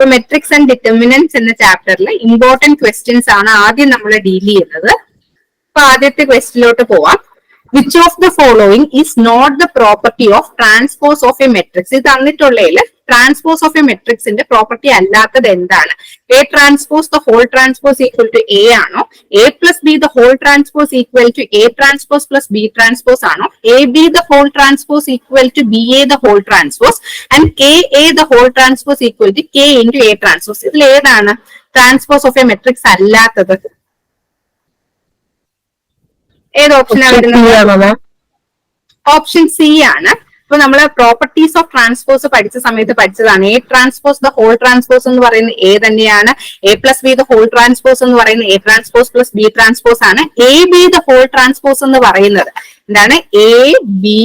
ഇപ്പൊ matrix and determinants എന്ന ചാപ്റ്ററിൽ ഇമ്പോർട്ടന്റ് ക്വസ്റ്റ്യൻസ് ആണ് ആദ്യം നമ്മൾ ഡീൽ ചെയ്യുന്നത്. അപ്പൊ ആദ്യത്തെ ക്വസ്റ്റിലോട്ട് പോവാം. Which of the following is not the property of transpose of a matrix ഇത് തന്നിട്ടുള്ളതിൽ ട്രാൻസ്പോസ് ഓഫ് എ മെട്രിക്സിന്റെ പ്രോപ്പർട്ടി അല്ലാത്തത് എന്താണ്? A transpose the whole transpose equal to A ആണോ? A plus B the whole transpose equal to A transpose plus B transpose ആണോ? A B the whole transpose equal to B A the whole transpose and K A the whole transpose equal to K into A transpose ഇതിൽ ഏതാണ്? Transpose of A matrix അല്ലാത്തത്. ഏത് ഓപ്ഷനാണ് വരുന്നത് option C ആണ്. ഇപ്പൊ നമ്മൾ പ്രോപ്പർട്ടീസ് ഓഫ് ട്രാൻസ്പോസ് പഠിച്ച സമയത്ത് പഠിച്ചതാണ്. A transpose the whole transpose എന്ന് പറയുന്നത് എ തന്നെയാണ്. A plus B the whole transpose എന്ന് പറയുന്നത് A transpose plus B transpose ആണ്. A B the whole transpose എന്ന് പറയുന്നത്. എന്താണ്? A B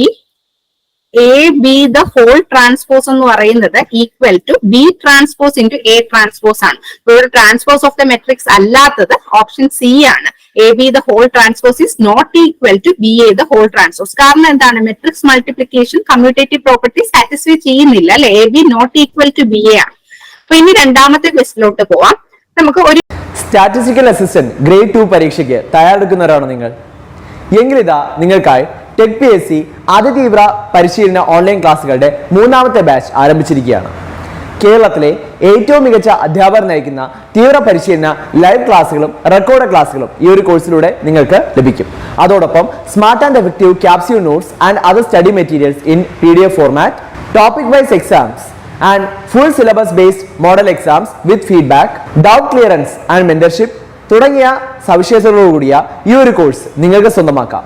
A B the whole transpose എന്ന് പറയുന്നത് equal to B transpose into A transpose ആണ്. ഇവിടെ ട്രാൻസ്പോസ് ഓഫ് ദ മെട്രിക്സ് അല്ലാത്തത് ഓപ്ഷൻ സി ആണ്. A B the whole transpose is not equal to B A the whole transpose കാരണം എന്താണ്? Matrix multiplication commutative property satisfy ചെയ്യുന്നില്ല അല്ലെ? A B not equal to B A ആണ്. അപ്പൊ ഇനി രണ്ടാമത്തെ ക്വസ്റ്റിലോട്ട് പോവാം. നമുക്ക് ഒരു സ്റ്റാറ്റിസ്റ്റിക്കൽ അസിസ്റ്റന്റ് ഗ്രേഡ് ടു പരീക്ഷയ്ക്ക് തയ്യാറെടുക്കുന്നവരാണോ നിങ്ങൾ? എങ്കിലിതാ നിങ്ങൾക്കായി ടെക് പി എസ് സി അതിതീവ്ര പരിശീലന ഓൺലൈൻ ക്ലാസ്സുകളുടെ മൂന്നാമത്തെ ബാച്ച് ആരംഭിച്ചിരിക്കുകയാണ്. കേരളത്തിലെ ഏറ്റവും മികച്ച അധ്യാപകർ നയിക്കുന്ന തീവ്ര പരിശീലന ലൈവ് ക്ലാസ്സുകളും റെക്കോർഡ് ക്ലാസ്സുകളും ഈ ഒരു കോഴ്സിലൂടെ നിങ്ങൾക്ക് ലഭിക്കും. അതോടൊപ്പം smart and effective capsule notes and other study materials in P D F format topic wise exams and full syllabus based model exams with feedback doubt clearance and mentorship തുടങ്ങിയ സവിശേഷതകളോടുകൂടിയ ഈ ഒരു കോഴ്സ് നിങ്ങൾക്ക് സ്വന്തമാക്കാം.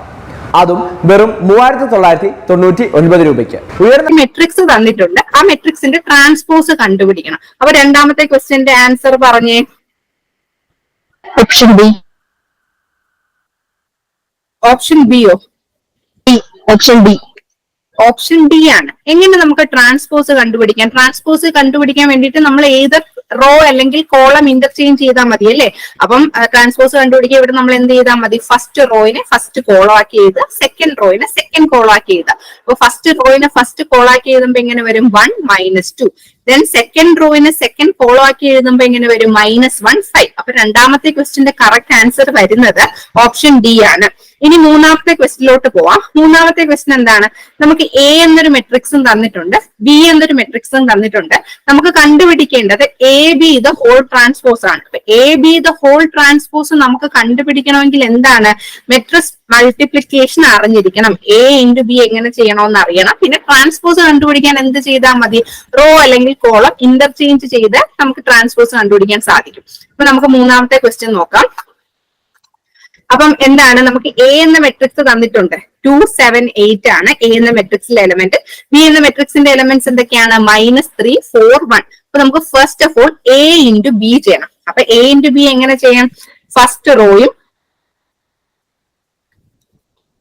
അതും വെറും മൂവായിരത്തി തൊള്ളായിരത്തി തൊണ്ണൂറ്റി ഒൻപത് രൂപയ്ക്ക്. ഉയർന്ന മെട്രിക്സ് തന്നിട്ടുണ്ട്. ആ മെട്രിക്സിന്റെ ട്രാൻസ്പോസ് കണ്ടുപിടിക്കണം. അപ്പൊ രണ്ടാമത്തെ ക്വസ്റ്റ്യന്റെ ആൻസർ പറഞ്ഞേ. Option B option ബിയോ B option B option D ആണ്. എങ്ങനെ നമുക്ക് ട്രാൻസ്പോസ് കണ്ടുപിടിക്കാം? ട്രാൻസ്പോസ് കണ്ടുപിടിക്കാൻ വേണ്ടിയിട്ട് നമ്മൾ ഏത് റോ അല്ലെങ്കിൽ കോളം ഇന്റർചേഞ്ച് ചെയ്താൽ മതി അല്ലേ? അപ്പം ട്രാൻസ്പോസ് കണ്ടുപിടിക്കാൻ ഇവിടെ നമ്മൾ എന്ത് ചെയ്താൽ മതി? ഫസ്റ്റ് റോയിനെ ഫസ്റ്റ് കോളം ആക്കി ചെയ്ത് സെക്കൻഡ് റോയിനെ സെക്കൻഡ് കോളം ആക്കി ചെയ്ത് അപ്പൊ ഫസ്റ്റ് റോയിനെ ഫസ്റ്റ് കോളാക്കി ആക്കി എങ്ങനെ വരും? One minus two then second റോയിനെ second follow ആക്കി എഴുതുമ്പോ ഇങ്ങനെ വരും. മൈനസ് വൺ ഫൈവ് അപ്പൊ രണ്ടാമത്തെ ക്വസ്റ്റിന്റെ കറക്റ്റ് ആൻസർ വരുന്നത് ഓപ്ഷൻ ഡി ആണ്. ഇനി മൂന്നാമത്തെ ക്വസ്റ്റിലോട്ട് പോവാം. മൂന്നാമത്തെ ക്വസ്റ്റൻ എന്താണ്? നമുക്ക് എ എന്നൊരു മെട്രിക്സും തന്നിട്ടുണ്ട്. ബി എന്നൊരു മെട്രിക്സും തന്നിട്ടുണ്ട്. നമുക്ക് കണ്ടുപിടിക്കേണ്ടത് A B the whole transpose ആണ്. A B the whole transpose നമുക്ക് കണ്ടുപിടിക്കണമെങ്കിൽ എന്താണ്? മെട്രിക്സ് മൾട്ടിപ്ലിക്കേഷൻ അറിഞ്ഞിരിക്കണം. എ ഇന്റു ബി എങ്ങനെ ചെയ്യണമെന്ന് അറിയണം. പിന്നെ ട്രാൻസ്പോസ് കണ്ടുപിടിക്കാൻ എന്ത് ചെയ്താൽ മതി? റോ അല്ലെങ്കിൽ കോളം ഇന്റർചേഞ്ച് ചെയ്ത് നമുക്ക് ട്രാൻസ്പോസ് കണ്ടുപിടിക്കാൻ സാധിക്കും. അപ്പൊ നമുക്ക് മൂന്നാമത്തെ ക്വസ്റ്റ്യൻ നോക്കാം. അപ്പം എന്താണ്? നമുക്ക് എ എന്ന മെട്രിക്സ് തന്നിട്ടുണ്ട്. ടു സെവൻ എയ്റ്റ് ആണ് എ എന്ന മെട്രിക്സിലെ എലമെന്റ് ബി എന്ന മെട്രിക്സിന്റെ എലമെന്റ്സ് എന്തൊക്കെയാണ്? മൈനസ് ത്രീ ഫോർ വൺ അപ്പൊ നമുക്ക് first of all A into B ചെയ്യണം. അപ്പൊ എ ഇന്റു ബി എങ്ങനെ ചെയ്യാം ഫസ്റ്റ് റോയും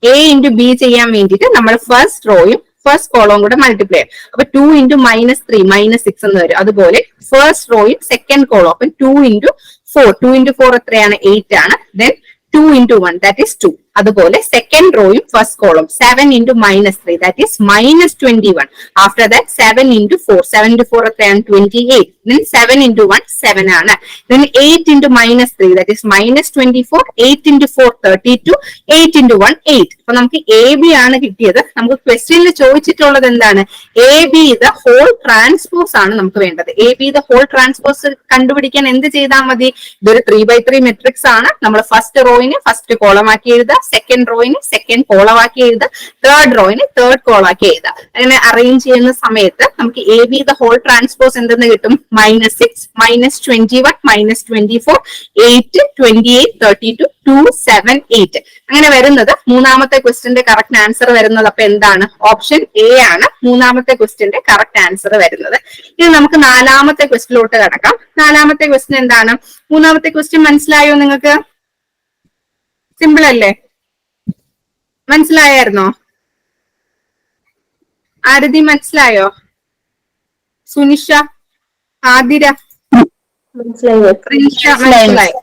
എ ഇന്റു ബി ചെയ്യാൻ വേണ്ടിയിട്ട് നമ്മൾ ഫസ്റ്റ് റോയും ഫസ്റ്റ് കോളവും കൂടെ മൾട്ടിപ്ലൈ ചെയ്യും. അപ്പൊ two into minus three minus six എന്ന് വരും. അതുപോലെ ഫസ്റ്റ് റോയും സെക്കൻഡ് കോളം അപ്പൊ two into four two into four എത്രയാണ്? എയ്റ്റ് ആണ്. Then two into one that is two അതുപോലെ second റോയും first column seven into minus three that is minus twenty one after that seven into four seven into four എത്രയാണ്? Twenty eight then seven into one seven ആണ്. Then eight into minus three that is minus twenty four eight into four thirty two eight into one eight അപ്പൊ നമുക്ക് A B ആണ് കിട്ടിയത്. നമുക്ക് ക്വസ്റ്റ്യനിൽ ചോദിച്ചിട്ടുള്ളത് എന്താണ്? A B the whole transpose ആണ് നമുക്ക് വേണ്ടത്. A B the whole transpose കണ്ടുപിടിക്കാൻ എന്ത് ചെയ്താൽ മതി? ഇതൊരു ത്രീ ബൈ ത്രീ മെട്രിക്സ് ആണ്. നമ്മൾ ഫസ്റ്റ് റോയിന് ഫസ്റ്റ് കോളമാക്കി എഴുതുക. സെക്കൻഡ് റോയിന് സെക്കൻഡ് കോളമാക്കി എഴുതുക തേർഡ് റോയിന് തേർഡ് കോളാക്കി എഴുതുക അങ്ങനെ അറേഞ്ച് ചെയ്യുന്ന സമയത്ത് നമുക്ക് A B the whole transpose എന്തെന്ന് കിട്ടും? Minus six minus twenty one minus twenty four eight twenty eight thirty two two seven eight അങ്ങനെ വരുന്നത് മൂന്നാമത്തെ ക്വസ്റ്റിന്റെ കറക്റ്റ് ആൻസർ വരുന്നത് അപ്പൊ എന്താണ്? ഓപ്ഷൻ എ ആണ് മൂന്നാമത്തെ ക്വസ്റ്റിന്റെ കറക്റ്റ് ആൻസർ വരുന്നത്. ഇനി നമുക്ക് നാലാമത്തെ ക്വസ്റ്റിലോട്ട് കടക്കാം. നാലാമത്തെ ക്വസ്റ്റ്യൻ എന്താണ്? മൂന്നാമത്തെ ക്വസ്റ്റ്യൻ മനസ്സിലായോ നിങ്ങൾക്ക്? സിമ്പിൾ അല്ലേ? മനസ്സിലായായിരുന്നോ? ആരതി മനസ്സിലായോ? സുനിഷ ആതിര. മനസ്സിലായി.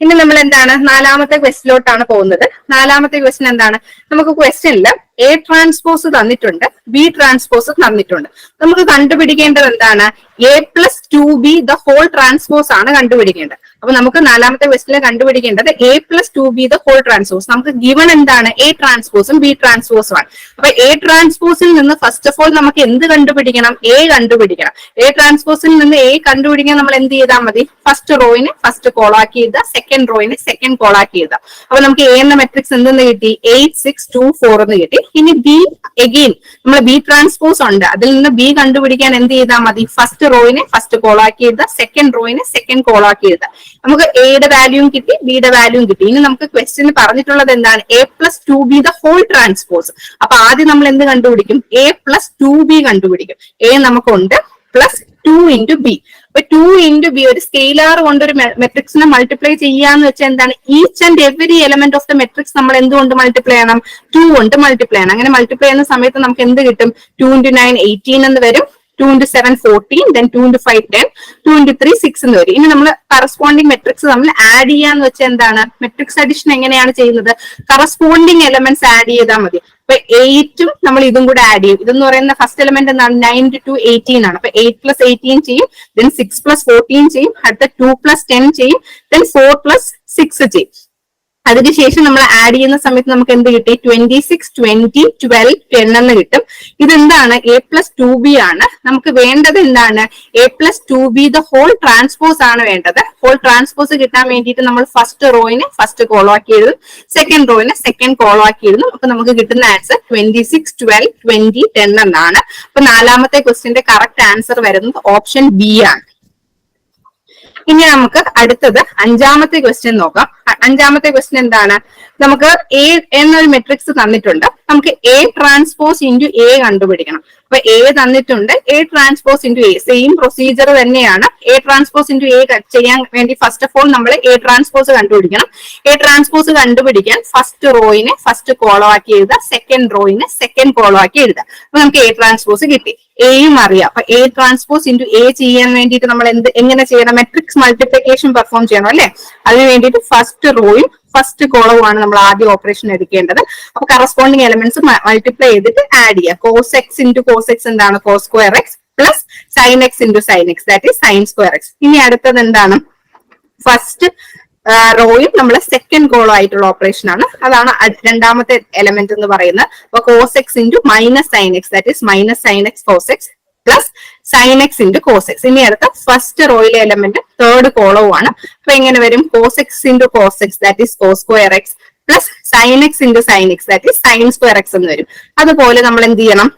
ഇനി നമ്മൾ എന്താണ് നാലാമത്തെ ക്വസ്റ്റിലോട്ടാണ് പോകുന്നത്. നാലാമത്തെ ക്വസ്റ്റ്യൻ എന്താണ്? നമുക്ക് ക്വസ്റ്റ്യനിൽ എ ട്രാൻസ്പോസ് തന്നിട്ടുണ്ട് ബി ട്രാൻസ്പോസ് തന്നിട്ടുണ്ട്. നമുക്ക് കണ്ടുപിടിക്കേണ്ടത് എന്താണ്? A plus two B the whole transpose ആണ് കണ്ടുപിടിക്കേണ്ടത്. അപ്പൊ നമുക്ക് നാലാമത്തെ ക്വസ്റ്റിനിൽ കണ്ടുപിടിക്കേണ്ടത് A plus two B the whole transpose നമുക്ക് ഗിവൺ എന്താണ്? എ ട്രാൻസ്പോസും ബി ട്രാൻസ്പോസും ആണ്. അപ്പൊ എ ട്രാൻസ്പോസിൽ നിന്ന് ഫസ്റ്റ് ഓഫ് ഓൾ നമുക്ക് എന്ത് കണ്ടുപിടിക്കണം? എ കണ്ടുപിടിക്കണം. എ ട്രാൻസ്പോസിൽ നിന്ന് എ കണ്ടുപിടിക്കാൻ നമ്മൾ എന്ത് ചെയ്താൽ മതി? ഫസ്റ്റ് റോയിന് ഫസ്റ്റ് കോളാക്കി ചെയ്ത സെക്കൻഡ് റോയിന് സെക്കൻഡ് കോളാക്കി എഴുതുക. അപ്പൊ നമുക്ക് എ എന്ന മെട്രിക്സ് എന്തെന്ന് കിട്ടി? എയ്റ്റ് സിക്സ് ടു ഫോർ എന്ന് കിട്ടി. ഇനി ബി എഗെയിൻ നമ്മൾ ബി ട്രാൻസ്പോസ് ഉണ്ട്. അതിൽ നിന്ന് ബി കണ്ടുപിടിക്കാൻ എന്ത് ചെയ്താൽ മതി? ഫസ്റ്റ് റോയിനെ ഫസ്റ്റ് കോളാക്കി എഴുതുക. സെക്കൻഡ് റോയിനെ സെക്കൻഡ് കോളാക്കി എഴുതുക. നമുക്ക് എയുടെ വാല്യൂവും കിട്ടി ബിയുടെ വാല്യൂവും കിട്ടി. ഇനി നമുക്ക് ക്വസ്റ്റ്യൻ പറഞ്ഞിട്ടുള്ളത് എന്താണ്? A plus two B the whole transpose അപ്പൊ ആദ്യം നമ്മൾ എന്ത് കണ്ടുപിടിക്കും? എ പ്ലസ് ടു ബി കണ്ടുപിടിക്കും. എ നമുക്കുണ്ട് പ്ലസ് ടു ഇന്റു ബി അപ്പൊ ടു ഇന്റു ബി ഒരു സ്കെയിലാർ കൊണ്ട് ഒരു മെട്രിക്സിനെ മൾട്ടിപ്ലൈ ചെയ്യാന്ന് വെച്ചാൽ എന്താണ്? Each and every element of the matrix നമ്മൾ എന്തുകൊണ്ട് മൾട്ടിപ്ലൈ ചെയ്യണം? ടു കൊണ്ട് മൾട്ടിപ്ലൈ ചെയ്യണം. അങ്ങനെ മൾട്ടിപ്ലൈ ചെയ്യുന്ന സമയത്ത് നമുക്ക് എന്ത് കിട്ടും? ടു ഇന്റു നയൻ എയ്റ്റീൻ എന്ന് വരും. Two into seven fourteen then two into five ten two into three six എന്ന് വരും. ഇനി നമ്മൾ കറസ്പോണ്ടിങ് മെട്രിക്സ് നമ്മൾ ആഡ് ചെയ്യാന്ന് വെച്ചാൽ എന്താണ്? മെട്രിക്സ് അഡിഷൻ എങ്ങനെയാണ് ചെയ്യുന്നത്? കറസ്പോണ്ടിങ് എലമെന്റ്സ് ആഡ് ചെയ്താൽ മതി. അപ്പൊ എയ്റ്റും നമ്മൾ ഇതും കൂടെ ആഡ് ചെയ്യും. ഇതെന്ന് പറയുന്ന ഫസ്റ്റ് എലമെന്റ് എന്താണ്? നയൻ ടു എയ്റ്റീൻ ആണ്. അപ്പൊ എയ്റ്റ് പ്ലസ് എയ്റ്റീൻ ചെയ്യും ദെൻ സിക്സ് പ്ലസ് ഫോർട്ടീൻ ചെയ്യും അടുത്ത ടു പ്ലസ് ടെൻ ചെയ്യും ദെൻ ഫോർ പ്ലസ് സിക്സ് ചെയ്യും. അതിനുശേഷം നമ്മൾ ആഡ് ചെയ്യുന്ന സമയത്ത് നമുക്ക് എന്ത് കിട്ടി? Twenty six twenty twelve ten എന്ന് കിട്ടും. ഇതെന്താണ്? എ പ്ലസ് ടു ബി ആണ്. നമുക്ക് വേണ്ടത് എന്താണ്? A plus two B the whole transpose ആണ് വേണ്ടത്. ഹോൾ ട്രാൻസ്പോസ് കിട്ടാൻ വേണ്ടിയിട്ട് നമ്മൾ ഫസ്റ്റ് റോയിന് ഫസ്റ്റ് കോളോ ആക്കി എഴുതും സെക്കൻഡ് റോയിന് സെക്കൻഡ് കോളോ ആക്കി എഴുതും അപ്പൊ നമുക്ക് കിട്ടുന്ന answer twenty six twelve twenty ten എന്നാണ്. അപ്പൊ നാലാമത്തെ ക്വസ്റ്റിന്റെ കറക്റ്റ് ആൻസർ വരുന്നത് ഓപ്ഷൻ ബി ആണ്. ഇനി നമുക്ക് അടുത്തത് അഞ്ചാമത്തെ ക്വസ്റ്റ്യൻ നോക്കാം. അഞ്ചാമത്തെ ക്വസ്റ്റ്യൻ എന്താണ്? നമുക്ക് എ എന്നൊരു മെട്രിക്സ് തന്നിട്ടുണ്ട്. നമുക്ക് എ ട്രാൻസ്പോസ് ഇന്റു എ കണ്ടുപിടിക്കണം. അപ്പൊ എ തന്നിട്ടുണ്ട്. A transpose into A same procedure തന്നെയാണ്. എ ട്രാൻസ്പോസ് ഇന്റു എ ചെയ്യാൻ വേണ്ടി ഫസ്റ്റ് ഓഫ് ഓൾ നമ്മൾ എ ട്രാൻസ്പോസ് കണ്ടുപിടിക്കണം. എ ട്രാൻസ്പോസ് കണ്ടുപിടിക്കാൻ ഫസ്റ്റ് റോയിനെ ഫസ്റ്റ് കോളോ ആക്കി എഴുതുക സെക്കൻഡ് റോയിനെ സെക്കൻഡ് കോളോ ആക്കി എഴുതുക അപ്പൊ നമുക്ക് എ ട്രാൻസ്പോസ് കിട്ടി. എയും അറിയാം. അപ്പൊ എ ട്രാൻസ്പോസ് ഇന്റു എ ചെയ്യാൻ വേണ്ടിയിട്ട് നമ്മൾ എന്ത് എങ്ങനെ ചെയ്യണം? മെട്രിക്സ് മൾട്ടിപ്ലിക്കേഷൻ പെർഫോം ചെയ്യണം അല്ലെ? അതിന് വേണ്ടിയിട്ട് ഫസ്റ്റ് റോയും ഫസ്റ്റ് കോളവും ആണ് നമ്മൾ ആദ്യം ഓപ്പറേഷൻ എടുക്കേണ്ടത്. അപ്പൊ കറസ്പോണ്ടിങ് എലമെന്റ്സ് മൾട്ടിപ്ലൈ ചെയ്തിട്ട് ആഡ് ചെയ്യുക cos x into cos x എന്താണ്? Cos square x plus sine x into sine x that is sine square x ഇനി അടുത്തത് എന്താണ്? ഫസ്റ്റ് റോയും നമ്മൾ സെക്കൻഡ് കോളോ ആയിട്ടുള്ള ഓപ്പറേഷൻ ആണ്. അതാണ് രണ്ടാമത്തെ എലമെന്റ് എന്ന് പറയുന്നത്. അപ്പൊ cos x into minus sine x that is minus sine x cos x plus sine x into cos x ഇനി അടുത്ത ഫസ്റ്റ് റോയിലെ എലമെന്റ് തേർഡ് കോളവും ആണ്. അപ്പൊ എങ്ങനെ വരും. Cos x into cos x that is cos square x plus sine x into sine x that is sine square x എന്ന് വരും. അതുപോലെ നമ്മൾ എന്ത് ചെയ്യണം?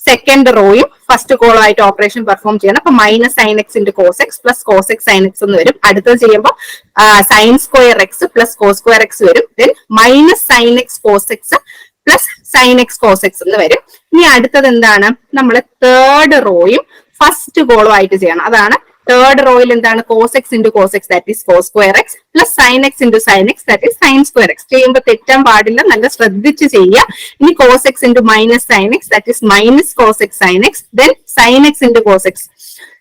സെക്കൻഡ് റോയും ഫസ്റ്റ് കോളോ ആയിട്ട് ഓപ്പറേഷൻ പെർഫോം ചെയ്യണം. അപ്പൊ minus sine x into cos x plus cos x sine x എന്ന് വരും. അടുത്തത് ചെയ്യുമ്പോൾ sine square x plus cos square x വരും. Then minus sine x cos x plus sine x cos x എന്ന് വരും. ഇനി അടുത്തത് എന്താണ്? നമ്മൾ തേർഡ് റോയും ഫസ്റ്റ് കോളും ആയിട്ട് ചെയ്യണം. അതാണ് തേർഡ് റോയിൽ എന്താണ്? Cos x into cos x that is cos square x plus sine x into sine x that is sine square x ചെയ്യുമ്പോൾ തെറ്റാൻ പാടില്ല. നല്ല ശ്രദ്ധിച്ച് ചെയ്യുക. ഇനി cos x into minus sine x that is minus cos x sine x then sine x into cos x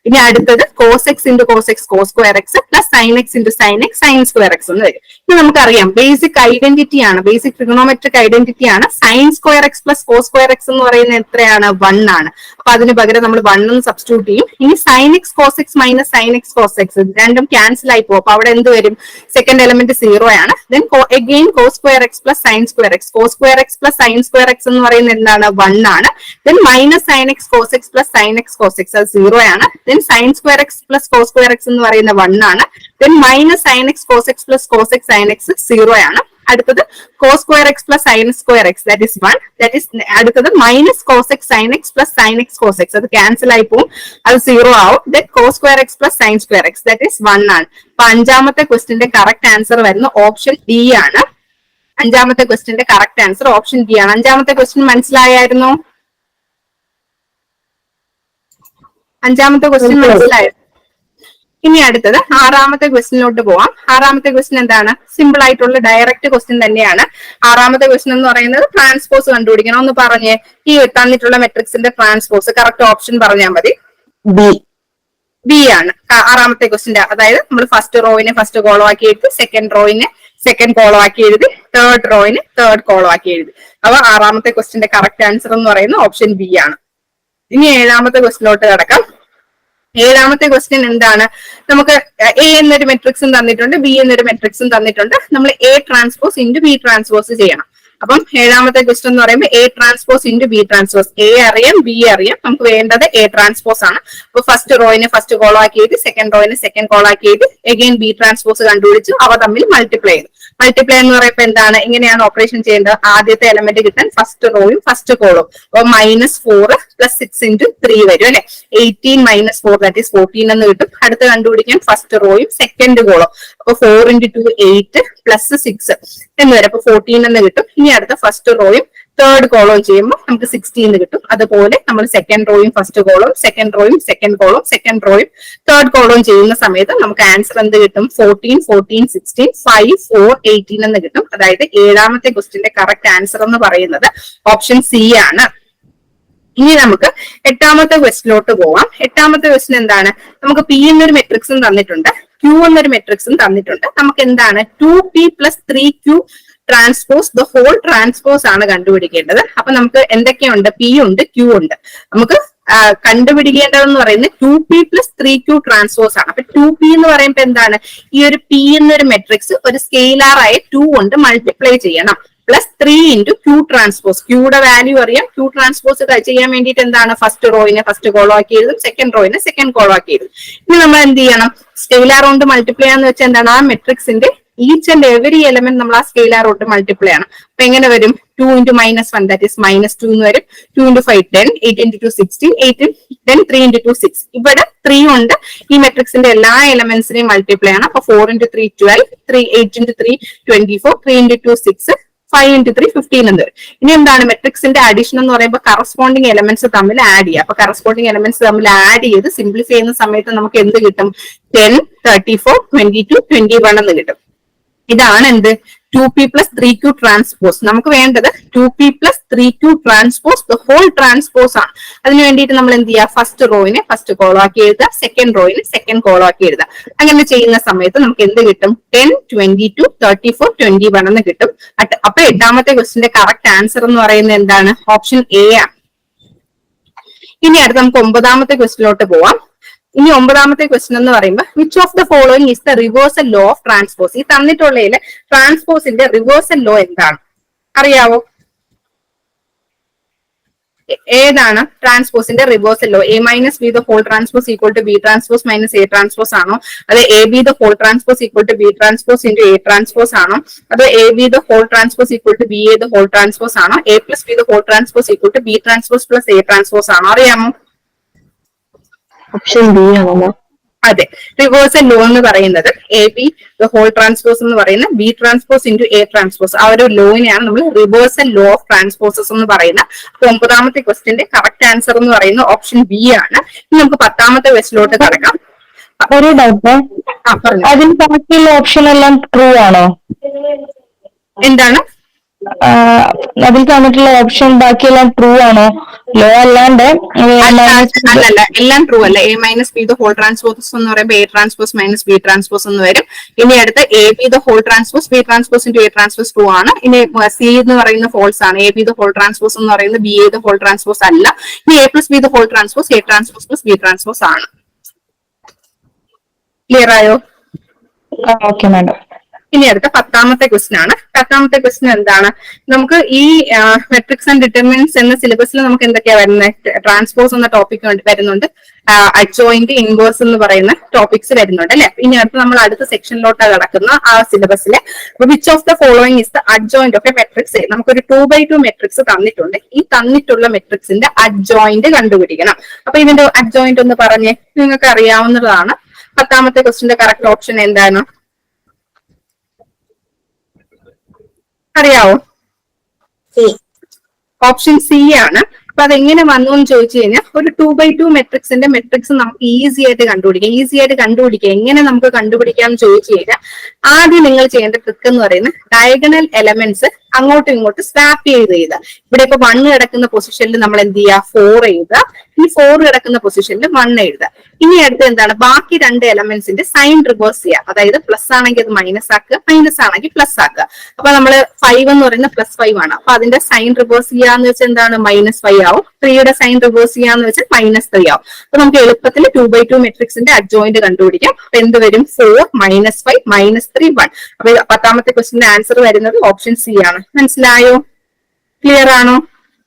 ഇനി അടുത്തത് cos x into cos x cos square x plus sine x into sine x sine square x എന്ന് വരും. ഇനി നമുക്കറിയാം basic identity ആണ് basic trigonometric identity ആണ്. Sine square x plus cos square x എന്ന് പറയുന്നത് എത്രയാണ്? വൺ ആണ്. അപ്പൊ അതിന് പകരം നമ്മൾ വണ്ണും സബ്സ്റ്റിറ്റ്യൂട്ട് ചെയ്യും. ഇനി sine x cos x minus sine x cos x രണ്ടും ക്യാൻസൽ ആയി പോകും. അപ്പൊ അവിടെ എന്ത് വരും? സെക്കൻഡ് എലമെന്റ് സീറോ ആണ്. Then again cos square x plus sine square x cos square x plus sine square x എന്ന് പറയുന്നത് എന്താണ്? വൺ ആണ്. Then minus sine x cos x plus sine x cos x അത് zero ആണ്. Then sine square x plus cos square x എന്ന് പറയുന്ന one ആണ്. Then minus sine x cos x plus cos x sine x zero ആണ്. അടുത്തത് cos square x plus sine square x that is one that is അടുത്തത് minus cos x sine x plus sine x cos x അത് cancel ആയി പോകും അത് zero ആവും. Then cos square x plus sine square x that is one ആണ്. അപ്പൊ അഞ്ചാമത്തെ ക്വസ്റ്റിന്റെ കറക്റ്റ് ആൻസർ വരുന്ന ഓപ്ഷൻ ഡി ആണ്. അഞ്ചാമത്തെ ക്വസ്റ്റിന്റെ കറക്റ്റ് ആൻസർ ഓപ്ഷൻ ഡി ആണ്. അഞ്ചാമത്തെ ക്വസ്റ്റ്യൻ മനസ്സിലായായിരുന്നു? അഞ്ചാമത്തെ ക്വസ്റ്റ്യൻ മനസ്സിലായോ? ഇനി അടുത്തത് ആറാമത്തെ ക്വസ്റ്റിനിലോട്ട് പോവാം. ആറാമത്തെ ക്വസ്റ്റ്യൻ എന്താണ്? സിമ്പിൾ ആയിട്ടുള്ള ഡയറക്റ്റ് ക്വസ്റ്റ്യൻ തന്നെയാണ്. ആറാമത്തെ ക്വസ്റ്റ്യൻ എന്ന് പറയുന്നത് ട്രാൻസ്പോസ് കണ്ടുപിടിക്കണം എന്ന് പറഞ്ഞ് ഈ തന്നിട്ടുള്ള മെട്രിക്സിന്റെ ട്രാൻസ്പോസ് കറക്റ്റ് ഓപ്ഷൻ പറഞ്ഞാൽ മതി. ബി ബി ആണ്. ആറാമത്തെ ക്വസ്റ്റിന്റെ അതായത് നമ്മൾ ഫസ്റ്റ് റോയിനെ ഫസ്റ്റ് കോളോ ആക്കി എഴുതി സെക്കൻഡ് റോയിനെ സെക്കൻഡ് കോളോ ആക്കി എഴുതി തേർഡ് റോയിന് തേർഡ് കോളം ആക്കി എഴുതി. അപ്പൊ ആറാമത്തെ ക്വസ്റ്റിന്റെ കറക്റ്റ് ആൻസർ എന്ന് പറയുന്നത് ഓപ്ഷൻ ബി ആണ്. ഇനി ഏഴാമത്തെ ക്വസ്റ്റിലോട്ട് കിടക്കാം. ഏഴാമത്തെ ക്വസ്റ്റ്യൻ എന്താണ്? നമുക്ക് എ എന്നൊരു മെട്രിക്സും തന്നിട്ടുണ്ട് ബി എന്നൊരു മെട്രിക്സും തന്നിട്ടുണ്ട്. നമ്മൾ A transpose into B transpose ചെയ്യണം. അപ്പം ഏഴാമത്തെ ക്വസ്റ്റ്യൻ എന്ന് പറയുമ്പോൾ A transpose into B transpose A അറിയാം ബി അറിയാം. നമുക്ക് വേണ്ടത് എ ട്രാൻസ്പോസ് ആണ്. അപ്പൊ ഫസ്റ്റ് റോയിന് ഫസ്റ്റ് കോൾ ആക്കി സെക്കൻഡ് റോയിന് സെക്കൻഡ് കോൾ ആക്കി എഴുതി എഗെയിൻ ബി ട്രാൻസ്പോസ് കണ്ടുപിടിച്ചു അവ തമ്മിൽ മൾട്ടിപ്ലൈ ചെയ്തു. മൾട്ടിപ്ലൈ എന്ന് പറയുമ്പോൾ എന്താണ്? ഇങ്ങനെയാണ് ഓപ്പറേഷൻ ചെയ്യേണ്ടത്? ആദ്യത്തെ എലമെന്റ് കിട്ടാൻ ഫസ്റ്റ് റോയും ഫസ്റ്റ് കോളും അപ്പൊ minus four plus six into three വരും അല്ലെ? Eighteen minus four that is fourteen എന്ന് കിട്ടും. അടുത്ത് കണ്ടുപിടിക്കാൻ ഫസ്റ്റ് റോയും സെക്കൻഡ് കോളും അപ്പൊ four into two eight plus six എന്ന് വരും. അപ്പൊ ഫോർട്ടീൻ എന്ന് കിട്ടും. ഇനി അടുത്ത ഫസ്റ്റ് റോയും തേർഡ് കോളം ചെയ്യുമ്പോൾ നമുക്ക് സിക്സ്റ്റീൻ കിട്ടും. അതുപോലെ നമ്മൾ സെക്കൻഡ് റോയും ഫസ്റ്റ് കോളും സെക്കൻഡ് റോയും സെക്കൻഡ് കോളും സെക്കൻഡ് റോയും തേർഡ് കോളവും ചെയ്യുന്ന സമയത്ത് നമുക്ക് ആൻസർ എന്ത് കിട്ടും? Fourteen fourteen sixteen five four eighteen എന്ന് കിട്ടും. അതായത് ഏഴാമത്തെ ക്വസ്റ്റിന്റെ കറക്റ്റ് ആൻസർ എന്ന് പറയുന്നത് ഓപ്ഷൻ സി ആണ്. ഇനി നമുക്ക് എട്ടാമത്തെ ക്വസ്റ്റിലോട്ട് പോവാം. എട്ടാമത്തെ ക്വസ്റ്റിൻ എന്താണ്? നമുക്ക് പി എന്നൊരു മെട്രിക്സും തന്നിട്ടുണ്ട്. ക്യൂ എന്നൊരു മെട്രിക്സും തന്നിട്ടുണ്ട്. നമുക്ക് എന്താണ് two P plus three Q transpose the whole transpose ആണ് കണ്ടുപിടിക്കേണ്ടത്. അപ്പൊ നമുക്ക് എന്തൊക്കെയുണ്ട്? പി ഉണ്ട് ക്യൂ ഉണ്ട്. നമുക്ക് കണ്ടുപിടിക്കേണ്ടതെന്ന് പറയുന്നത് two P plus three Q transpose ആണ്. അപ്പൊ ടു പി എന്ന് പറയുമ്പോൾ എന്താണ്? ഈ ഒരു പി എന്നൊരു മെട്രിക്സ് ഒരു സ്കെയിലാർ ആയി ടു കൊണ്ട് മൾട്ടിപ്ലൈ ചെയ്യണം. Plus three into Q transpose ക്യൂടെ value അറിയാം. ക്യൂ ട്രാൻസ്പോസ് ചെയ്യാൻ വേണ്ടിയിട്ട് എന്താണ്? ഫസ്റ്റ് റോയിനെ ഫസ്റ്റ് കോളോ ആക്കി എഴുതും. സെക്കൻഡ് റോയിനെ സെക്കൻഡ് കോളോ ആക്കി എഴുതും. ഇനി നമ്മൾ എന്ത് ചെയ്യണം? സ്കെയിലാർ കൊണ്ട് മൾട്ടിപ്ലൈ എന്ന് വെച്ചാൽ എന്താണ്? ആ മെട്രിക്സിന്റെ ഈച്ച് ആൻഡ് എവറി എലമെന്റ് നമ്മൾ ആ സ്കെയിലാർ കൊണ്ട് മൾട്ടിപ്ലൈ ആണ് അപ്പൊ എങ്ങനെ വരും? Two into minus one that is minus two എന്ന് വരും. Two into five ten eight into two sixteen eight then three into two six ഇവിടെ ത്രീ ഉണ്ട്. ഈ മെട്രിക്സിന്റെ എല്ലാ എലമെന്റ്സിനെയും മൾട്ടിപ്ലൈ ആണ് അപ്പൊ four into three twelve three eight into three twenty four three into two six five into three fifteen എന്ന് വരും ഇനി എന്താണ്? മെട്രിക്സിന്റെ അഡീഷൻ എന്ന് പറയുമ്പോൾ കറസ്പോണ്ടിങ് എലമെന്റ്സ് തമ്മിൽ ആഡ് ചെയ്യുക അപ്പൊ കറസ്പോണ്ടിങ് എലമെന്റ്സ് തമ്മിൽ ആഡ് ചെയ്ത് സിംപ്ലിഫൈ ചെയ്യുന്ന സമയത്ത് നമുക്ക് എന്ത് കിട്ടും? Ten thirty four twenty two twenty one എന്ന് കിട്ടും. ഇതാണ് എന്ത്? Two P plus three Q transpose നമുക്ക് വേണ്ടത് two P plus three Q transpose the whole transpose ആണ്. അതിന് വേണ്ടിയിട്ട് നമ്മൾ എന്ത് ചെയ്യുക? ഫസ്റ്റ് റോയിനെ ഫസ്റ്റ് കോളാക്കി എഴുതുക. സെക്കൻഡ് റോയിനെ സെക്കൻഡ് കോളാക്കി എഴുതുക. അങ്ങനെ ചെയ്യുന്ന സമയത്ത് നമുക്ക് എന്ത് കിട്ടും? Ten twenty two thirty four twenty one എന്ന് കിട്ടും. അപ്പൊ എട്ടാമത്തെ ക്വസ്റ്റിന്റെ കറക്റ്റ് ആൻസർ എന്ന് പറയുന്നത് എന്താണ്? ഓപ്ഷൻ എ ആണ്. ഇനി അടുത്ത് നമുക്ക് ഒമ്പതാമത്തെ ക്വസ്റ്റിലോട്ട് പോവാം. ഇനി ഒമ്പതാമത്തെ ക്വസ്റ്റൻ എന്ന് പറയുമ്പോൾ which of the following is the reversal law of transpose ഈ തന്നിട്ടുള്ളതിൽ ട്രാൻസ്പോസിന്റെ റിവേഴ്സൽ ലോ എന്താണ്? അറിയാവോ? ഏതാണ് ട്രാൻസ്പോസിന്റെ reversal law A minus B the whole transpose equal to B transpose minus A transpose ആണോ? അത് A B the whole transpose equal to B transpose into A transpose ആണോ? അതോ A B the whole transpose equal to B A the whole transpose ആണോ? A plus B the whole transpose equal to B transpose plus A transpose ആണോ? അറിയാമോ? Option B ആണല്ലോ അതെ. Reversal law എന്ന് പറയുന്നത് A B whole transpose എന്ന് പറയുന്ന B transpose into A transpose ആ ഒരു ലോയിനെയാണ് നമ്മൾ റിവേഴ്സൽ ലോ ഓഫ് ട്രാൻസ്പോസസ് എന്ന് പറയുന്ന. അപ്പൊ ഒമ്പതാമത്തെ ക്വസ്റ്റിന്റെ കറക്റ്റ് ആൻസർ എന്ന് പറയുന്ന ഓപ്ഷൻ ബി ആണ്. ഇനി നമുക്ക് പത്താമത്തെ ക്വസ്റ്റിലോട്ട് കടക്കാം. ഒരു ഡൗട്ട് അതിൽ ബാക്കിയുള്ള ഓപ്ഷൻ എല്ലാം ട്രൂ ആണോ? എന്താണ്? അതിൽ തന്നിട്ടുള്ള ഓപ്ഷൻ ബാക്കിയെല്ലാം ട്രൂ ആണോ? ലോ അല്ലാണ്ട് അല്ലല്ല എല്ലാം ട്രൂ അല്ല. A minus B the whole transpose എന്ന് പറയുമ്പോൾ A transpose minus B transpose എന്ന് വരും. ഇനി അടുത്ത് A B the whole transpose B transpose into A transpose true ആണ്. ഇനി സി എന്ന് പറയുന്ന ഫോൾസ് ആണ്. A B the whole transpose എന്ന് പറയുന്നത് B A the whole transpose അല്ല. ഇനി A plus B the whole transpose A transpose plus B transpose ആണ്. ക്ലിയർ ആയോ? ഓക്കെ മാഡം ഇനി അടുത്ത പത്താമത്തെ ക്വസ്റ്റ്യൻ ആണ്. പത്താമത്തെ ക്വസ്റ്റ്യൻ എന്താണ്? നമുക്ക് ഈ മെട്രിക്സ് ആൻഡ് ഡിറ്റർമിനൻസ് എന്ന സിലബസിൽ നമുക്ക് എന്തൊക്കെയാ വരുന്നത് ട്രാൻസ്പോസ് എന്ന ടോപ്പിക് വരുന്നുണ്ട്. അജോയിന്റ് ഇൻവേഴ്സ് എന്ന് പറയുന്ന ടോപ്പിക്സ് വരുന്നുണ്ട് അല്ലെ? ഇനി അടുത്ത് നമ്മൾ അടുത്ത സെക്ഷനിലോട്ട് കിടക്കുന്ന ആ സിലബസിലെ which of the following is the adjoint of a matrix നമുക്കൊരു ടു ബൈ ടു മെട്രിക്സ് തന്നിട്ടുണ്ട്. ഈ തന്നിട്ടുള്ള മെട്രിക്സിന്റെ അഡ്ജോയിന്റ് കണ്ടുപിടിക്കണം. അപ്പൊ ഇതിന്റെ അഡ്ജോയിന്റ് ഒന്ന് പറഞ്ഞേ. നിങ്ങൾക്ക് അറിയാവുന്നതാണ് പത്താമത്തെ ക്വസ്റ്റിന്റെ കറക്റ്റ് ഓപ്ഷൻ എന്താണ്? അറിയാവോ? ഓപ്ഷൻ സി ആണ്. അപ്പൊ അതെങ്ങനെ വന്നു എന്ന് ചോദിച്ചു കഴിഞ്ഞാൽ ഒരു ടു ബൈ ടു മെട്രിക്സിന്റെ മെട്രിക്സ് നമുക്ക് ഈസി ആയിട്ട് കണ്ടുപിടിക്കാം. ഈസി ആയിട്ട് കണ്ടുപിടിക്കാം. എങ്ങനെ നമുക്ക് കണ്ടുപിടിക്കാം എന്ന് ചോദിച്ചു കഴിഞ്ഞാൽ ആദ്യം നിങ്ങൾ ചെയ്യേണ്ട ട്രിക്ക് എന്ന് പറയുന്നത് ഡയഗണൽ എലമെന്റ്സ് അങ്ങോട്ടും ഇങ്ങോട്ടും സ്വാപ്പ് ചെയ്ത് ചെയ്ത് ഇവിടെ ഇപ്പൊ വണ്ണ് കിടക്കുന്ന പൊസിഷനിൽ നമ്മൾ എന്ത് ചെയ്യുക? ഫോർ എഴുതുക. ഈ ഫോർ കിടക്കുന്ന പൊസിഷനിൽ വൺ എഴുതുക. ഇനി അടുത്ത് എന്താണ്? ബാക്കി രണ്ട് എലമെന്റ്സിന്റെ സൈൻ റിവേഴ്സ് ചെയ്യുക. അതായത് പ്ലസ് ആണെങ്കിൽ അത് മൈനസ് ആക്കുക മൈനസ് ആണെങ്കിൽ പ്ലസ് ആക്കുക. അപ്പൊ നമ്മൾ ഫൈവ് എന്ന് പറയുന്നത് പ്ലസ് ഫൈവ് ആണ്. അപ്പൊ അതിന്റെ സൈൻ റിവേഴ്സ് ചെയ്യാന്ന് വെച്ചാൽ എന്താണ്? മൈനസ് ഫൈവ് ആവും. ത്രീയുടെ സൈൻ റിവേഴ്സ് ചെയ്യാന്ന് വെച്ചാൽ മൈനസ് ത്രീ ആവും. അപ്പൊ നമുക്ക് എളുപ്പത്തിൽ ടു ബൈ ടു മെട്രിക്സിന്റെ അഡ്ജോയിന്റ് കണ്ടുപിടിക്കാം. അപ്പൊ എന്ത് വരും? Four minus five minus three one അപ്പൊ പത്താമത്തെ ക്വസ്റ്റിന്റെ ആൻസർ വരുന്നത് ഓപ്ഷൻ സി ആണ്. മനസ്സിലായോ? ക്ലിയർ ആണോ?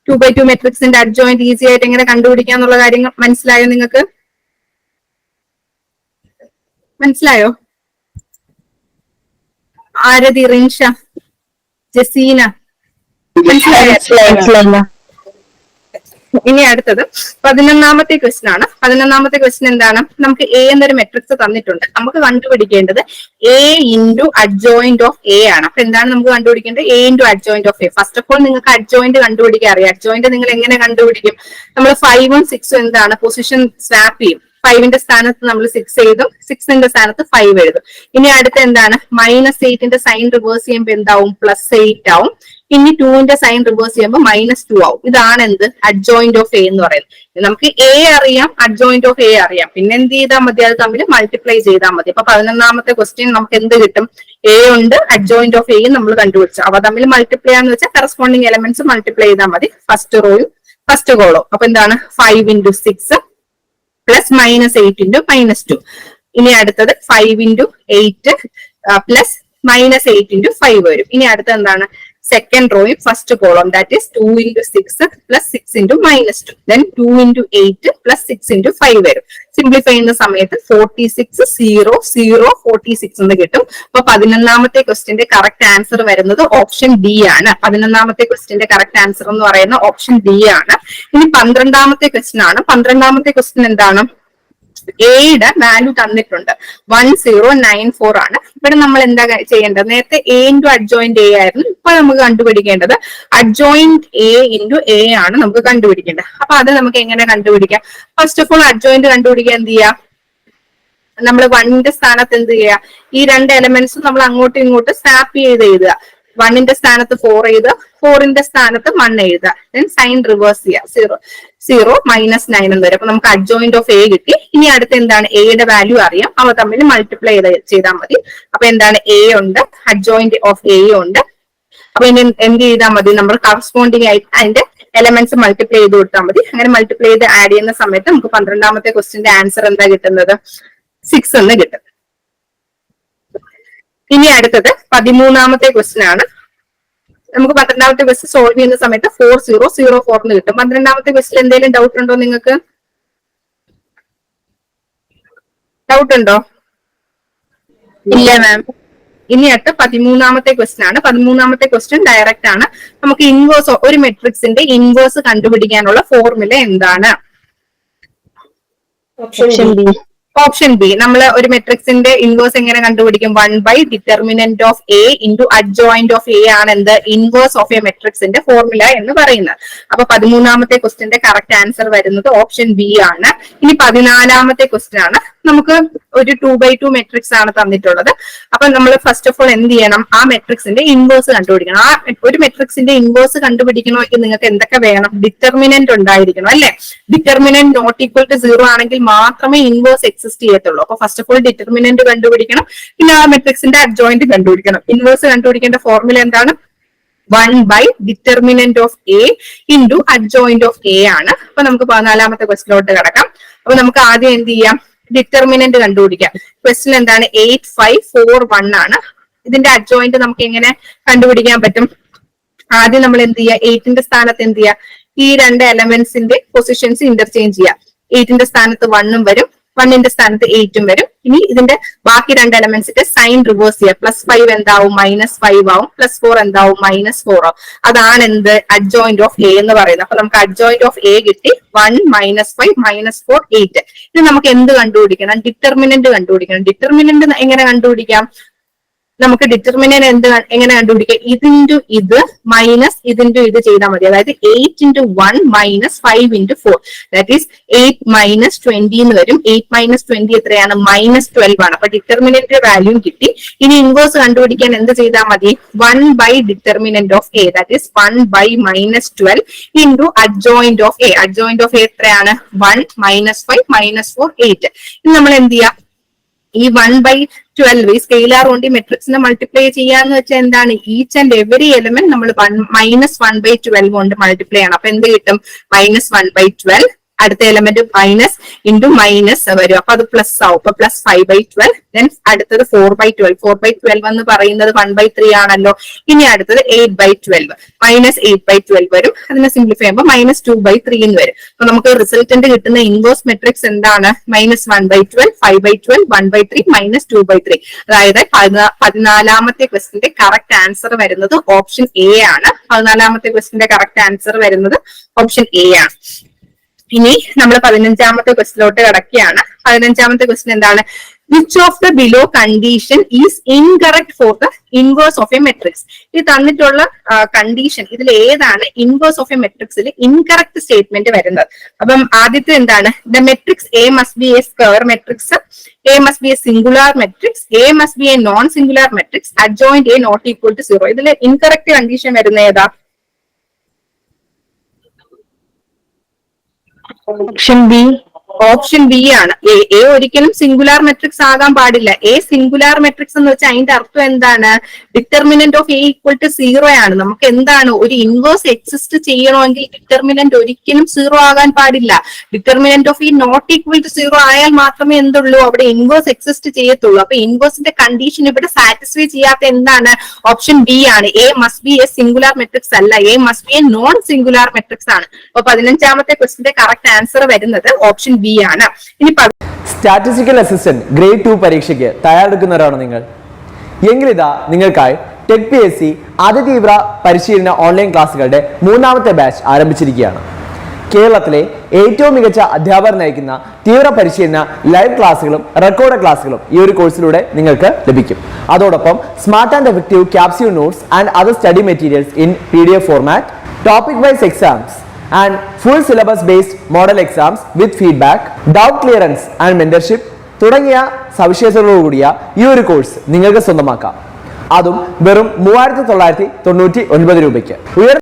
ടു ബൈ ടു മെട്രിക്സിന്റെ അഡ്ജോയിന്റ് ഈസി ആയിട്ട് എങ്ങനെ കണ്ടുപിടിക്കാം എന്നുള്ള കാര്യങ്ങൾ മനസ്സിലായോ നിങ്ങൾക്ക്? മനസ്സിലായോ? ആരതി റിൻഷ ജസീന. മനസ്സിലായോ. ഇനി അടുത്തത് പതിനൊന്നാമത്തെ ക്വസ്റ്റൻ ആണ്. പതിനൊന്നാമത്തെ ക്വസ്റ്റൻ എന്താണ്? നമുക്ക് എ എന്നൊരു മെട്രിക്സ് തന്നിട്ടുണ്ട്. നമുക്ക് കണ്ടുപിടിക്കേണ്ടത് A into adjoint of A ആണ്. അപ്പൊ എന്താണ് നമുക്ക് കണ്ടുപിടിക്കേണ്ടത്? A into adjoint of A first of all നിങ്ങൾക്ക് അഡ്ജോയിന്റ് കണ്ടുപിടിക്കാൻ അറിയാം. അഡ്ജോയിന്റ് നിങ്ങൾ എങ്ങനെ കണ്ടുപിടിക്കും? നമ്മൾ ഫൈവും സിക്സും എന്താണ്? പൊസിഷൻ സ്വാപ്പ് ചെയ്യും. ഫൈവിന്റെ സ്ഥാനത്ത് നമ്മൾ സിക്സ് എഴുതും. സിക്സിന്റെ സ്ഥാനത്ത് ഫൈവ് എഴുതും. ഇനി അടുത്ത എന്താണ്? മൈനസ് എയ്റ്റിന്റെ സൈൻ റിവേഴ്സ് ചെയ്യുമ്പോൾ എന്താവും? പ്ലസ് എയ്റ്റ് ആവും. ഇനി ടുവിന്റെ സൈൻ റിവേഴ്സ് ചെയ്യുമ്പോൾ മൈനസ് ടു ആവും. ഇതാണ് എന്ത് അഡ്ജോയിന്റ് ഓഫ് എ എന്ന് പറയുന്നത്. നമുക്ക് എ അറിയാം അഡ്ജോയിന്റ് ഓഫ് എ അറിയാം. പിന്നെ എന്ത് ചെയ്താൽ മതി? അത് തമ്മിൽ മൾട്ടിപ്ലൈ ചെയ്താൽ മതി. അപ്പൊ പതിനൊന്നാമത്തെ ക്വസ്റ്റ്യൻ നമുക്ക് എന്ത് കിട്ടും? എ ഉണ്ട് അഡ്ജോയിന്റ് ഓഫ് എയും നമ്മൾ കണ്ടുപിടിച്ചു. അവ തമ്മിൽ മൾട്ടിപ്ലൈ ആണെന്ന് വെച്ചാൽ കറസ്പോണ്ടിങ് എലമെന്റ്സ് മൾട്ടിപ്ലൈ ചെയ്താൽ മതി. ഫസ്റ്റ് റോയും ഫസ്റ്റ് കോളോ അപ്പൊ എന്താണ്? Five into six plus minus eight into minus two ഇനി അടുത്തത് five into eight plus minus eight into five വരും. ഇനി അടുത്ത എന്താണ്? Second റോയും first column that is two into six plus six into minus two then two into eight plus six into five വരും. Simplify ചെയ്യുന്ന സമയത്ത് forty six zero zero forty six എന്ന് കിട്ടും. അപ്പൊ പതിനൊന്നാമത്തെ ക്വസ്റ്റിന്റെ കറക്റ്റ് ആൻസർ വരുന്നത് ഓപ്ഷൻ ഡി ആണ്. പതിനൊന്നാമത്തെ ക്വസ്റ്റിന്റെ കറക്റ്റ് ആൻസർ എന്ന് പറയുന്ന ഓപ്ഷൻ ഡി ആണ്. ഇനി പന്ത്രണ്ടാമത്തെ ക്വസ്റ്റ്യൻ ആണ്. പന്ത്രണ്ടാമത്തെ ക്വസ്റ്റ്യൻ എന്താണ്? എയുടെ വാല്യൂ തന്നിട്ടുണ്ട്. വൺ സീറോ നയൻ ഫോർ ആണ്. ഇവിടെ നമ്മൾ എന്താ ചെയ്യേണ്ടത്? നേരത്തെ എ ഇന്റു അഡ്ജോയിന്റ് എ ആയിരുന്നു. ഇപ്പൊ നമുക്ക് കണ്ടുപിടിക്കേണ്ടത് അഡ്ജോയിന്റ് എ ഇന്റു എ ആണ് നമുക്ക് കണ്ടുപിടിക്കേണ്ടത്. അപ്പൊ അത് നമുക്ക് എങ്ങനെ കണ്ടുപിടിക്കാം? ഫസ്റ്റ് ഓഫ് ഓൾ അഡ്ജോയിന്റ് കണ്ടുപിടിക്കാൻ എന്ത് ചെയ്യാം? നമ്മൾ വണ്ണിന്റെ സ്ഥാനത്ത് എന്ത് ചെയ്യുക ഈ രണ്ട് എലമെന്റ്സും നമ്മൾ അങ്ങോട്ടും ഇങ്ങോട്ടും സ്വാപ്പ് ചെയ്ത് എഴുതുക. വണ്ണിന്റെ സ്ഥാനത്ത് ഫോർ എഴുതുക. ഫോറിന്റെ സ്ഥാനത്ത് വൺ എഴുതുക. സൈൻ റിവേഴ്സ് ചെയ്യുക സീറോ സീറോ മൈനസ് നയൻ എന്ന് വരും. അപ്പൊ നമുക്ക് അഡ്ജോയിന്റ് ഓഫ് എ കിട്ടി. ഇനി അടുത്ത് എന്താണ് എയുടെ വാല്യൂ അറിയാം. അവ തമ്മിൽ മൾട്ടിപ്ലൈ ചെയ്ത് ചെയ്താൽ മതി. അപ്പൊ എന്താണ് എ ഉണ്ട്? അഡ്ജോയിന്റ് ഓഫ് എ ഉണ്ട്. അപ്പൊ ഇനി എന്ത് ചെയ്താൽ മതി? നമ്മൾ കറസ്പോണ്ടിങ് ആയിട്ട് അതിന്റെ എലമെന്റ്സ് മൾട്ടിപ്ലൈ ചെയ്ത് കൊടുത്താൽ മതി. അങ്ങനെ മൾട്ടിപ്ലൈ ചെയ്ത് ആഡ് ചെയ്യുന്ന സമയത്ത് നമുക്ക് പന്ത്രണ്ടാമത്തെ ക്വസ്റ്റിന്റെ ആൻസർ എന്താ കിട്ടുന്നത്? സിക്സ് എന്ന് കിട്ടും. ഇനി അടുത്തത് പതിമൂന്നാമത്തെ ക്വസ്റ്റ്യൻ ആണ്. നമുക്ക് പന്ത്രണ്ടാമത്തെ ക്വസ്റ്റ്യൻ സോൾവ് ചെയ്യുന്ന സമയത്ത് ഫോർ സീറോ സീറോ ഫോർ എന്ന് കിട്ടും. പന്ത്രണ്ടാമത്തെ ക്വസ്റ്റ്യൻ എന്തെങ്കിലും ഡൗട്ട് ഉണ്ടോ നിങ്ങൾക്ക്? ഡൗട്ട് ഉണ്ടോ? ഇല്ല മാം ഇനി അടുത്ത പതിമൂന്നാമത്തെ ക്വസ്റ്റ്യൻ ആണ്. പതിമൂന്നാമത്തെ ക്വസ്റ്റ്യൻ ഡയറക്റ്റ് ആണ്. നമുക്ക് ഇൻവേഴ്സ് ഒരു മെട്രിക്സിന്റെ ഇൻവേഴ്സ് കണ്ടുപിടിക്കാനുള്ള ഫോർമുല എന്താണ്? ഓപ്ഷൻ ബി ഓപ്ഷൻ ബി നമ്മൾ ഒരു മെട്രിക്സിന്റെ ഇൻവേഴ്സ് എങ്ങനെ കണ്ടുപിടിക്കും? One by determinant of A into adjoint of A ആണ് എന്ത്? ഇൻവേഴ്സ് ഓഫ് എ മെട്രിക്സിന്റെ ഫോർമുല എന്ന് പറയുന്നത്. അപ്പൊ പതിമൂന്നാമത്തെ ക്വസ്റ്റിന്റെ കറക്റ്റ് ആൻസർ വരുന്നത് ഓപ്ഷൻ ബി ആണ്. ഇനി പതിനാലാമത്തെ ക്വസ്റ്റ്യൻ ആണ്. നമുക്ക് ഒരു ടു ബൈ ടു മെട്രിക്സ് ആണ് തന്നിട്ടുള്ളത്. അപ്പൊ നമ്മൾ ഫസ്റ്റ് ഓഫ് ഓൾ എന്ത് ചെയ്യണം? ആ മെട്രിക്സിന്റെ ഇൻവേഴ്സ് കണ്ടുപിടിക്കണം. ആ ഒരു മെട്രിക്സിന്റെ ഇൻവേഴ്സ് കണ്ടുപിടിക്കണമെങ്കിൽ നിങ്ങൾക്ക് എന്തൊക്കെ വേണം? ഡിറ്റർമിനന്റ് ഉണ്ടായിരിക്കണം അല്ലെ? Determinant not equal to zero ആണെങ്കിൽ മാത്രമേ ഇൻവേഴ്സ് എക്സിസ്റ്റ് ചെയ്യത്തുള്ളൂ. അപ്പൊ ഫസ്റ്റ് ഓഫ് ഓൾ ഡിറ്റർമിനന്റ് കണ്ടുപിടിക്കണം. പിന്നെ ആ മെട്രിക്സിന്റെ അഡ്ജോയിന്റ് കണ്ടുപിടിക്കണം. ഇൻവേഴ്സ് കണ്ടുപിടിക്കേണ്ട ഫോർമുല എന്താണ്? One by determinant of A into adjoint of A ആണ്. അപ്പൊ നമുക്ക് പതിനാലാമത്തെ ക്വസ്റ്റിലോട്ട് കിടക്കാം. അപ്പൊ നമുക്ക് ആദ്യം എന്ത് ചെയ്യാം? ഡിറ്റർമിനന്റ് കണ്ടുപിടിക്കാം. ക്വസ്റ്റ്യൻ എന്താണ്? എയ്റ്റ് ഫൈവ് ഫോർ വൺ ആണ്. ഇതിന്റെ അഡ്ജോയിന്റ് നമുക്ക് എങ്ങനെ കണ്ടുപിടിക്കാൻ പറ്റും? ആദ്യം നമ്മൾ എന്ത് ചെയ്യുക എയ്റ്റിന്റെ സ്ഥാനത്ത് എന്ത് ചെയ്യുക ഈ രണ്ട് എലമെന്റ്സിന്റെ പൊസിഷൻസ് ഇന്റർചേഞ്ച് ചെയ്യുക എയ്റ്റിന്റെ സ്ഥാനത്ത് വണ്ണും വരും. വണ്ണിന്റെ സ്ഥാനത്ത് എയ്റ്റും വരും. ഇനി ഇതിന്റെ ബാക്കി രണ്ട് എലമെന്റ്സിന്റെ സൈൻ റിവേഴ്സ് ചെയ്യുക പ്ലസ് ഫൈവ് എന്താവും? മൈനസ് ഫൈവ് ആവും. പ്ലസ് ഫോർ എന്താവും? മൈനസ് ഫോർ ആവും. അതാണ് എന്ത്? അഡ്ജോയിന്റ് ഓഫ് എ എന്ന് പറയുന്നത്. അപ്പൊ നമുക്ക് അഡ്ജോയിന്റ് ഓഫ് എ കിട്ടി. One minus five minus four eight ഇത് നമുക്ക് എന്ത് കണ്ടുപിടിക്കണം? ഡിറ്റർമിനന്റ് കണ്ടുപിടിക്കണം. ഡിറ്റർമിനന്റ് എങ്ങനെ കണ്ടുപിടിക്കാം? നമുക്ക് ഡിറ്റർമിനന്റ് എന്ത് എങ്ങനെ കണ്ടുപിടിക്കാം? ഇതിന്റു ഇത് മൈനസ് ഇതിന്റു ഇത് ചെയ്താൽ മതി. അതായത് eight into one minus five into four that is eight minus twenty എന്ന് വരും. എയ്റ്റ് മൈനസ് ട്വന്റി എത്രയാണ്? മൈനസ് ട്വൽവ് ആണ്. അപ്പൊ ഡിറ്റർമിനന്റ് വാല്യൂ കിട്ടി. ഇനി ഇൻവേഴ്സ് കണ്ടുപിടിക്കാൻ എന്ത് ചെയ്താൽ മതി? One by determinant of A that is one by minus twelve into adjoint of A adjoint of A എത്രയാണ്? One minus five minus four eight ഇനി നമ്മൾ എന്ത് ചെയ്യാം? ഈ വൺ ബൈ ട്വൽവ് ഈ സ്കെയിലാർ കൊണ്ട് മെട്രിക്സിനെ മൾട്ടിപ്ലൈ ചെയ്യാന്ന് വെച്ചാൽ എന്താണ്? ഈച്ച് ആൻഡ് എവറി എലമെന്റ് നമ്മൾ മൈനസ് വൺ ബൈ ട്വൽവ് കൊണ്ട് മൾട്ടിപ്ലൈ ചെയ്യണം. അപ്പൊ എന്ത് കിട്ടും? മൈനസ് വൺ ബൈ ട്വൽവ് അടുത്ത എലമെന്റ് മൈനസ് ഇന്റു മൈനസ് വരും. അപ്പൊ അത് പ്ലസ് ആവും. അപ്പൊ plus five by twelve then അടുത്തത് four by twelve four by twelve എന്ന് പറയുന്നത് വൺ ബൈ ത്രീ ആണല്ലോ. ഇനി അടുത്തത് eight by twelve minus eight by twelve വരും. അതിനെ സിംപ്ലിഫൈ ചെയ്യുമ്പോൾ മൈനസ് ടു ബൈ ത്രീ എന്ന് വരും. അപ്പൊ നമുക്ക് റിസൾട്ടന്റ് കിട്ടുന്ന ഇൻവേഴ്സ് മെട്രിക്സ് എന്താണ്? Minus one by twelve five by twelve one by three minus two by three അതായത് പതിനാ- പതിനാലാമത്തെ ക്വസ്റ്റിന്റെ കറക്റ്റ് ആൻസർ വരുന്നത് ഓപ്ഷൻ എ ആണ്. പതിനാലാമത്തെ ക്വസ്റ്റിന്റെ കറക്റ്റ് ആൻസർ വരുന്നത് ഓപ്ഷൻ എ ആണ്. ഇനി നമ്മൾ പതിനഞ്ചാമത്തെ ക്വസ്റ്റിലോട്ട് കിടക്കുകയാണ്. പതിനഞ്ചാമത്തെ ക്വസ്റ്റ്യൻ എന്താണ്? Which of the below condition is incorrect for the inverse of A matrix ഇത് തന്നിട്ടുള്ള കണ്ടീഷൻ ഇതിൽ ഏതാണ് ഇൻവേഴ്സ് ഓഫ് എ മെട്രിക്സിൽ ഇൻകറക്റ്റ് സ്റ്റേറ്റ്മെന്റ് വരുന്നത്? അപ്പം ആദ്യത്തെ എന്താണ്? The matrix A must be a square matrix A must be a singular matrix A must be a non singular matrix adjoint A not equal to zero ഇതിൽ incorrect condition വരുന്ന ഏതാ? Option B option B ആണ്. A ഒരിക്കലും singular matrix ആകാൻ പാടില്ല. A singular matrix എന്ന് വെച്ചാൽ അതിന്റെ അർത്ഥം എന്താണ്? Determinant of A equal to zero ആണ്. നമുക്ക് എന്താണ് ഒരു ഇൻവേഴ്സ് എക്സിസ്റ്റ് ചെയ്യണമെങ്കിൽ ഡിറ്റർമിനന്റ് ഒരിക്കലും സീറോ ആകാൻ പാടില്ല. ഡിറ്റർമിനന്റ് ഓഫ് ഈ നോട്ട് ഈക്വൽ ടു സീറോ ആയാൽ മാത്രമേ എന്തുള്ളൂ? അവിടെ ഇൻവേഴ്സ് എക്സിസ്റ്റ് ചെയ്യത്തുള്ളൂ. അപ്പൊ ഇൻവേഴ്സിന്റെ കണ്ടീഷൻ ഇവിടെ സാറ്റിസ്ഫൈ ചെയ്യാത്ത എന്താണ്? ഓപ്ഷൻ ബി ആണ്. A must be a singular matrix അല്ല. A must be a non singular matrix ആണ്. അപ്പൊ പതിനഞ്ചാമത്തെ ക്വസ്റ്റിന്റെ കറക്റ്റ് ആൻസർ വരുന്നത് ഓപ്ഷൻ ബി ആണ്. ഇനി സ്റ്റാറ്റിസ്റ്റിക്കൽ അസിസ്റ്റന്റ് ഗ്രേഡ് ടു പരീക്ഷയ്ക്ക് തയ്യാറെടുക്കുന്നവരാണ് നിങ്ങൾ? എങ്കിലിതാ നിങ്ങൾക്കായി ടെക് പി എസ് സി അതിതീവ്ര പരിശീലന ഓൺലൈൻ ക്ലാസ്സുകളുടെ മൂന്നാമത്തെ ബാച്ച് ആരംഭിച്ചിരിക്കുകയാണ്. കേരളത്തിലെ ഏറ്റവും മികച്ച അധ്യാപകർ നയിക്കുന്ന തീവ്ര പരിശീലന ലൈവ് ക്ലാസ്സുകളും റെക്കോർഡ് ക്ലാസ്സുകളും ഈ ഒരു കോഴ്സിലൂടെ നിങ്ങൾക്ക് ലഭിക്കും. അതോടൊപ്പം smart and effective capsule notes and other study materials in P D F format topic wise exams and full syllabus based model exams with feedback, doubt clearance and mentorship തുടങ്ങിയ സവിശേഷതകളോടുകൂടിയ ഈ ഒരു കോഴ്സ് നിങ്ങൾക്ക് സ്വന്തമാക്കാം. അതും വെറും മൂവായിരത്തി തൊള്ളായിരത്തി തൊണ്ണൂറ്റി ഒൻപത് രൂപയ്ക്ക്. ഉയർന്ന